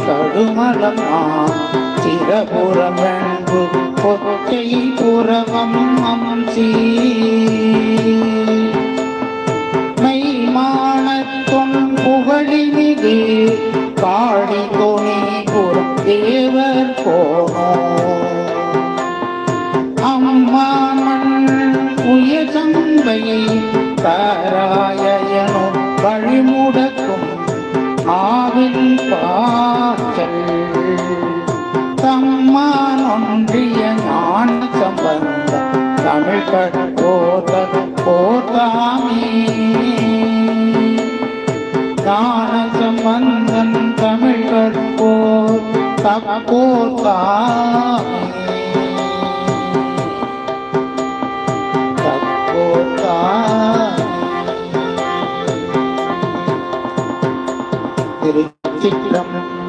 கடுமலமா சிறபுறவென்பு பொத்தை புறவம் அம்சி மெய்மானத்தொன் புகழிமிகு பாடி துணி புறம் தேவர் போனோ அம்மாமன் உயசம்பையை தாராயனும் வழிமுடக்கும் ஆவின் பாசல். தம்மான் ஒன்றிய நான் சம்பந்த தமிழ் கட்டோத போதாமே. ஞான சம்பந்தன் தமிழ் கற்போர் தப்போதாமே. Thank.